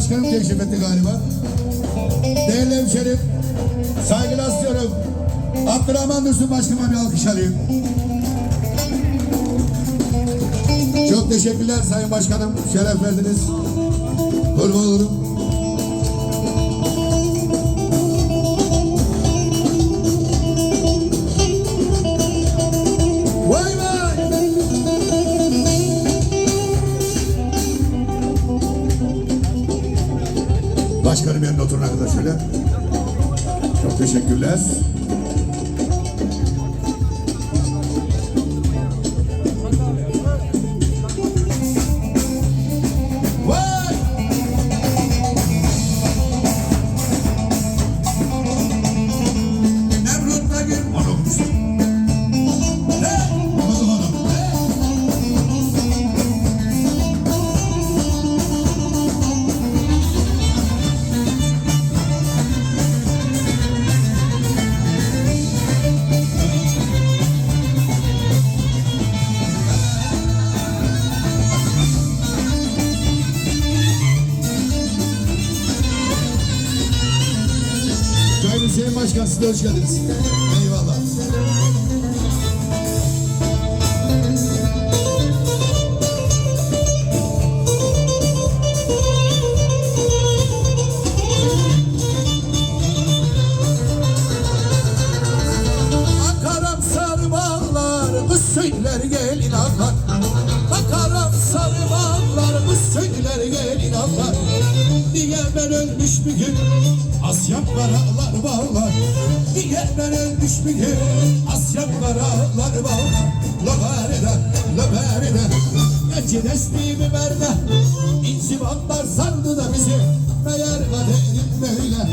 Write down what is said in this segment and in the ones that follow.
Başkanım teşrif etti galiba. Değerli hemşerim, saygılar sunuyorum. Abdurrahman Dursun Başkanıma bir alkış alayım. Çok teşekkürler Sayın Başkanım. Şeref verdiniz. Kurban olurum. Oturun arkadaş şöyle. Çok teşekkürler. Hüseyin Başkan siz de hoş geldiniz. Eyvallah. Söyler gelin akar. Akaram sarı bağlar, kız söyler gelin akar. Niye ben ölmüş bir gün, Asyam karalar. Niye ben ölmüş gün, Asyam karalar bağlar. Lobarida, lobarida, Gece desteğimi verme, İnzibatlar sardı da bizi, meğer kaderim böyle.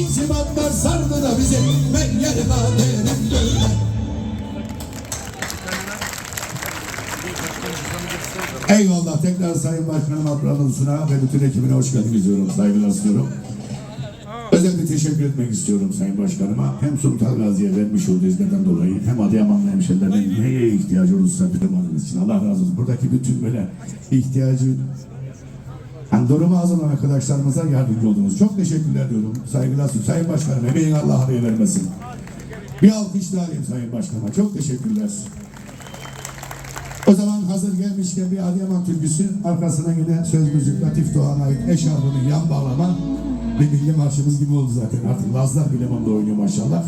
İnzibatlar sardı da bizi, meğer kaderim böyle. Eyvallah. Tekrar Sayın Başkanım Usuna ve bütün ekibine hoş geldiniz diyorum. Saygılar sunuyorum. Özel bir teşekkür etmek istiyorum Sayın Başkanıma. Hem Sultan Gazi'ye vermiş olduğu hizmetten dolayı hem Adıyamanlı hemşerilerin neye ihtiyacı olursa bilemadığınız için Allah razı olsun. Buradaki bütün böyle ihtiyacı yani durumu az olan arkadaşlarımıza yardımcı oldunuz. Çok teşekkürler diyorum. Saygılar sunuyorum. Sayın Başkanım emeğin Allah araya vermesin. Bir alkış daha alayım Sayın Başkanıma. Çok teşekkürler. O zaman hazır gelmişken bir Adıyaman türküsü, arkasına yine söz müzik Latif Doğan'a ait eşarbını yan bağlama bir milli marşımız gibi oldu zaten. Artık Lazlar bile onda oynuyor maşallah.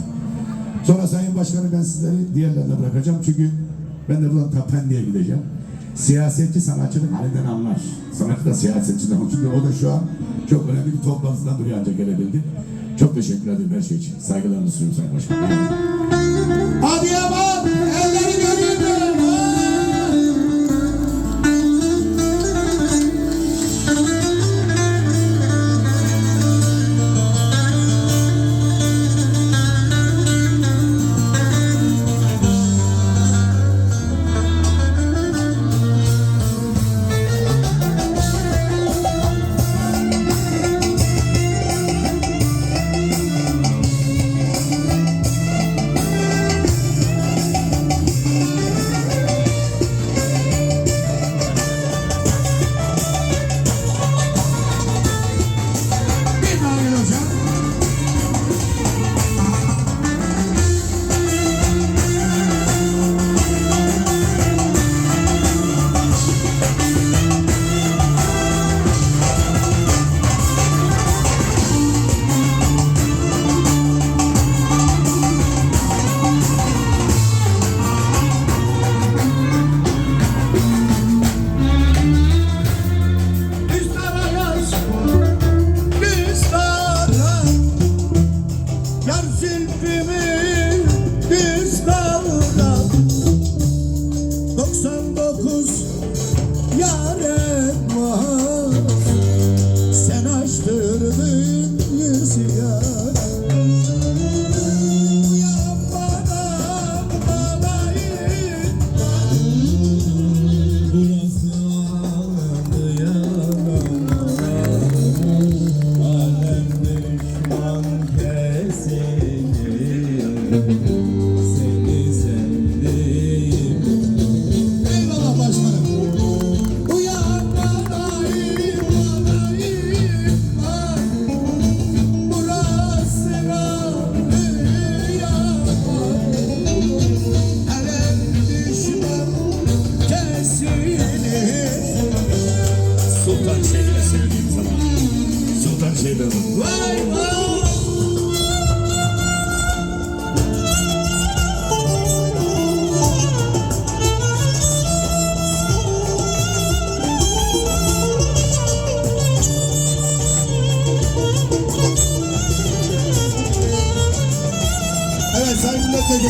Sonra Sayın Başkanım ben sizleri diğerlerine bırakacağım çünkü ben de buradan Tapendi'ye gideceğim. Siyasetçi sanatçının halinden anlar. Sanatçı da siyasetçiden çünkü o da şu an çok önemli bir toplantıdan buraya ancak gelebildi. Çok teşekkür ederim her şey için. Saygılarımı sunuyorum Sayın Başkanım.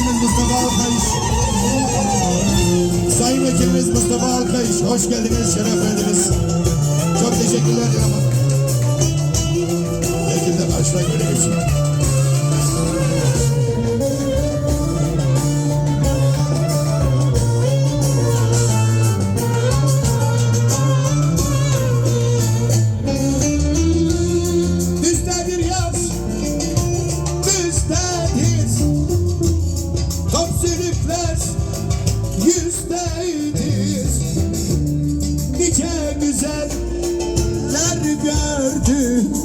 Vekilimiz Mustafa Alkayış. Sayın Vekilimiz Mustafa Alkayış. Hoş geldiniz, şeref verdiniz. Çok teşekkürler. 去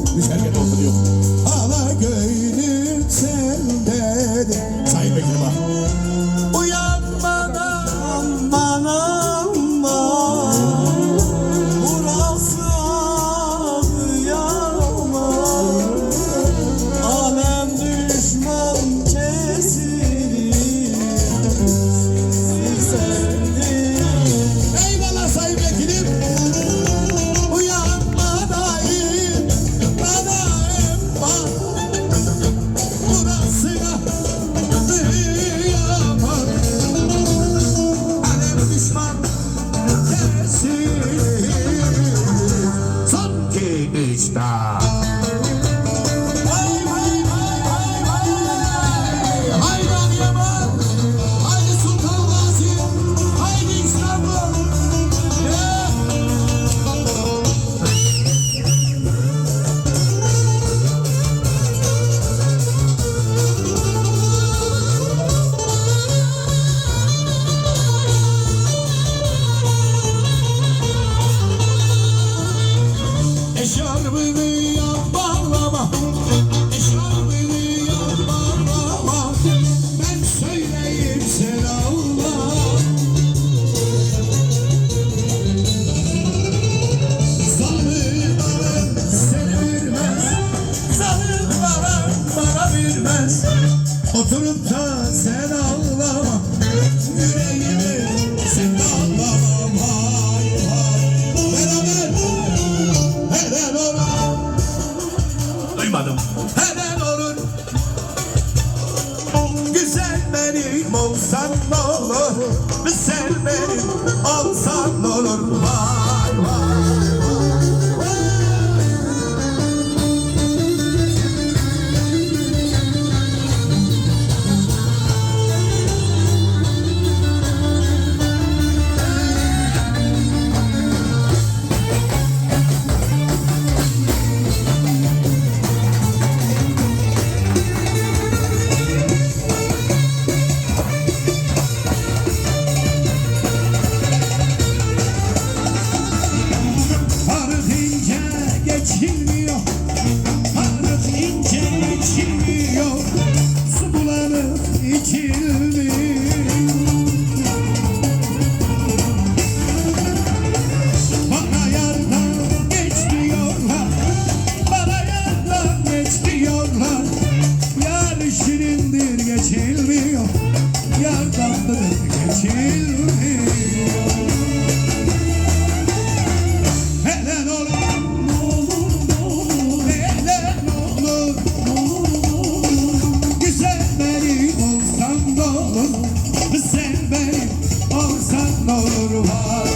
şarbını olsan ne olur Sen benim olsan olur mu? Sen benim olsan ne olur var.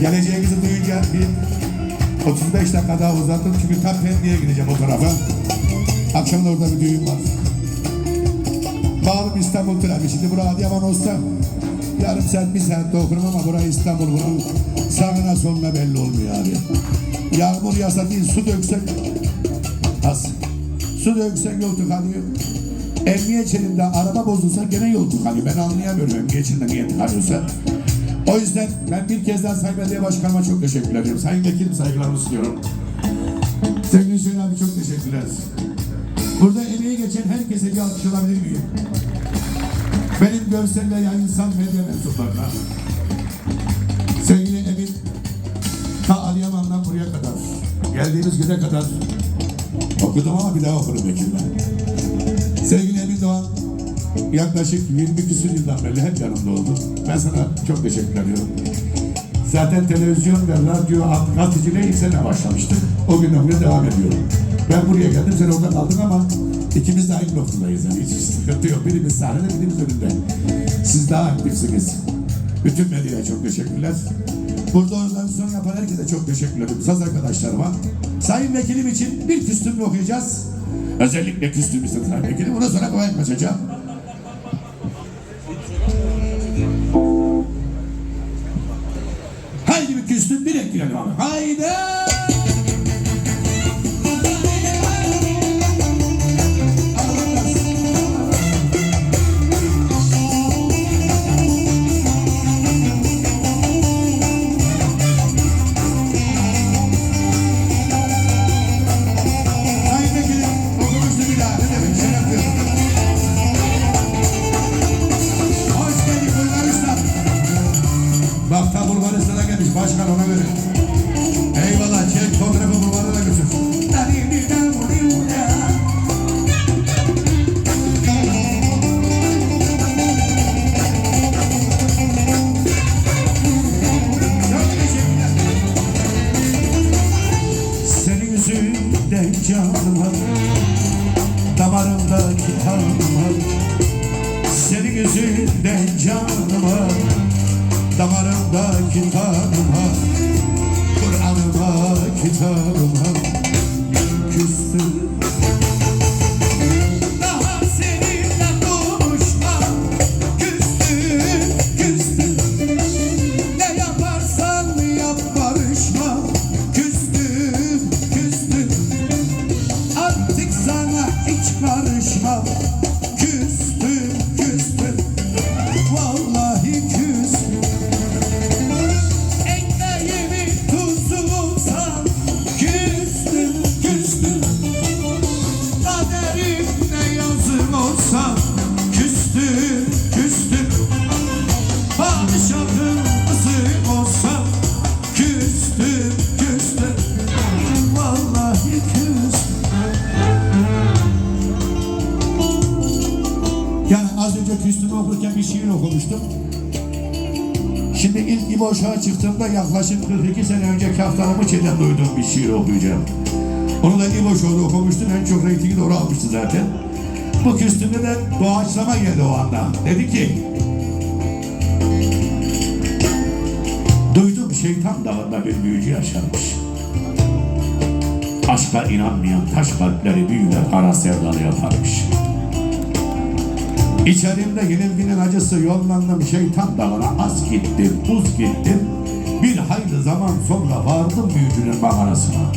Geleceğinizi duyunca bir 35 dakika daha uzattım çünkü tam Pendik'e gideceğim o tarafa. Akşam da orada bir düğün var. Bağlım İstanbul trafiği. Şimdi buraya Adıyaman olsa yarım saat bir saatte okurum ama burası İstanbul bunun sağına soluna belli olmuyor abi. Yağmur yağsa değil su döksek az. Su döksek yol tıkanıyor. Emniyet şeridinde araba bozulsa gene yol tıkanıyor. Ben anlayamıyorum emniyet şeridinde niye tıkanıyorsa. O yüzden ben bir kez daha Sayın Belediye Başkanıma çok teşekkür ediyorum. Sayın Vekilim saygılarımı sunuyorum. Sevgili Hüseyin abi çok teşekkürler. Burada emeği geçen herkese bir alkış alabilir miyim? Benim görselle ya insan medya mensuplarına. Sevgili Emin, ta Adıyaman'dan buraya kadar, geldiğimiz güne kadar okudum ama bir daha okurum Bekir'le. Sevgili Emin Doğan, yaklaşık 20 küsur yıldan beri hep yanımda oldu. Ben sana çok teşekkür ediyorum. Zaten televizyon ve radyo gazeteciliğe ilk sene başlamıştık. O günden bugüne devam ediyorum. Ben buraya geldim, sen orada kaldın ama ikimiz de aynı noktadayız. Yani hiç sıkıntı yok. Birimiz sahnede, birimiz önünde. Siz daha aktifsiniz. Bütün medyaya çok teşekkürler. Burada organizasyon yapan herkese çok teşekkür ederim. Saz arkadaşlarıma. Sayın Vekilim için bir küstümü okuyacağız. Özellikle küstüm istedim Sayın Vekilim. Bundan sonra kolay kaçacağım. Bir ekleyelim abi. Haydi! Canım. Damarımdaki kanım Senin yüzünden canım. Damarımdaki kanım Kur'an'ıma kitabıma Şimdi ilk İboş'a çıktığımda yaklaşık 42 sene önce Kaftanımı Çe'den duyduğum bir şiir okuyacağım. Onu da İboş'da okumuştum. En çok reytingi doğru almıştı zaten. Bu küstümde de doğaçlama geldi o anda. Dedi ki Duydum şeytan dağında bir büyücü yaşarmış. Aşka inanmayan taş kalpleri büyüler kara sevdalı yaparmış. İçerimde yenilginin acısı yollandım şeytan dağına az gittim, buz gittim. Bir hayli zaman sonra vardım büyücünün mağarasına.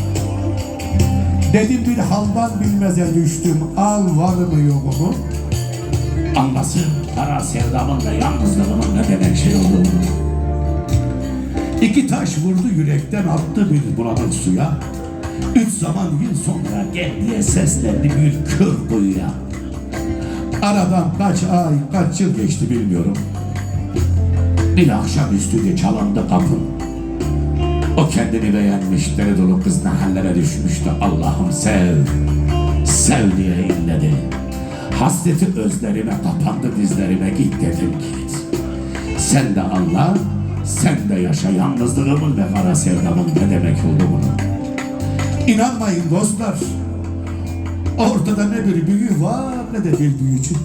Dedim bir haldan bilmeze düştüm, al var mı yok mu? Anlasın kara sevdamın ve yalnızlığımın ne demek şey olduğunu. İki taş vurdu yürekten attı bir bulanık suya. Üç zaman yıl sonra gel diye seslendi bir kör kuyuya. Aradan kaç ay, kaç yıl geçti bilmiyorum. Bir akşam üstüne çalındı kapım. O kendini beğenmiş, deli dolu kız ne hallere düşmüştü. Allah'ım sev, sev diye inledi. Hasreti özlerime kapandı dizlerime git dedim git. Sen de Allah, sen de yaşa yalnızlığımın ve kara sevdamın ne demek olduğunu. İnanmayın dostlar. Ortada ne bir büyü var ne de bir büyücü.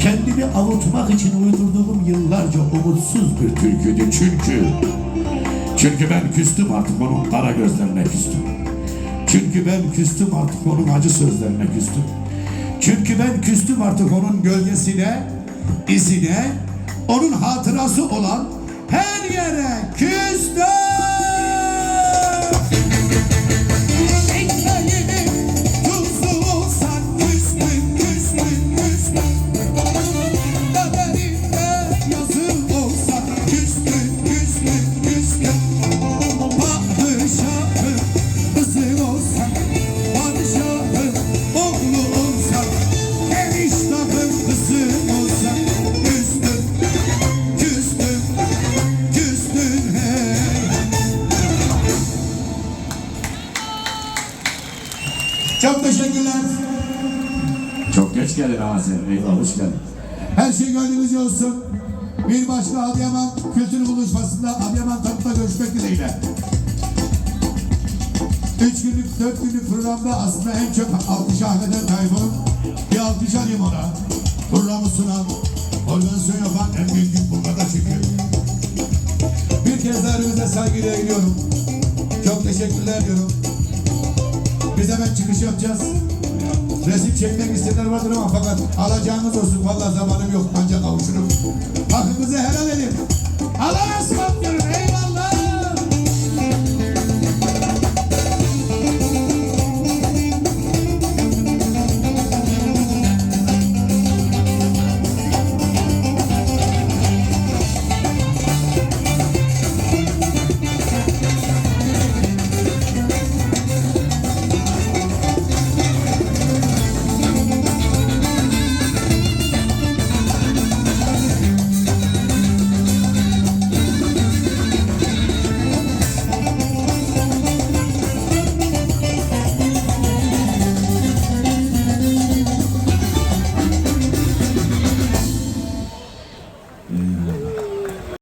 kendimi avutmak için uydurduğum yıllarca umutsuz bir türküydü çünkü. Çünkü ben küstüm artık onun kara gözlerine küstüm. Çünkü ben küstüm artık onun acı sözlerine küstüm. Çünkü ben küstüm artık onun gölgesine, izine, onun hatırası olan her yere küstüm. Kültür Buluşması'nda Adıyaman Kamp'ta görüşmek dileğiyle. Üç günlük, dört günlük programda aslında en çok alkış hak eden Tayfun. Bir alkış alayım ona. Programı sunan, organizasyon yapan en büyük gün burada çünkü. Bir kez daha önünüze saygıyla eğiliyorum. Çok teşekkürler diyorum. Biz hemen çıkış yapacağız. Resim çekmek isteyenler vardır ama fakat alacağınız olsun. Vallahi zamanım yok ancak kavuşurum. Hakkınızı helal edin. Alaska.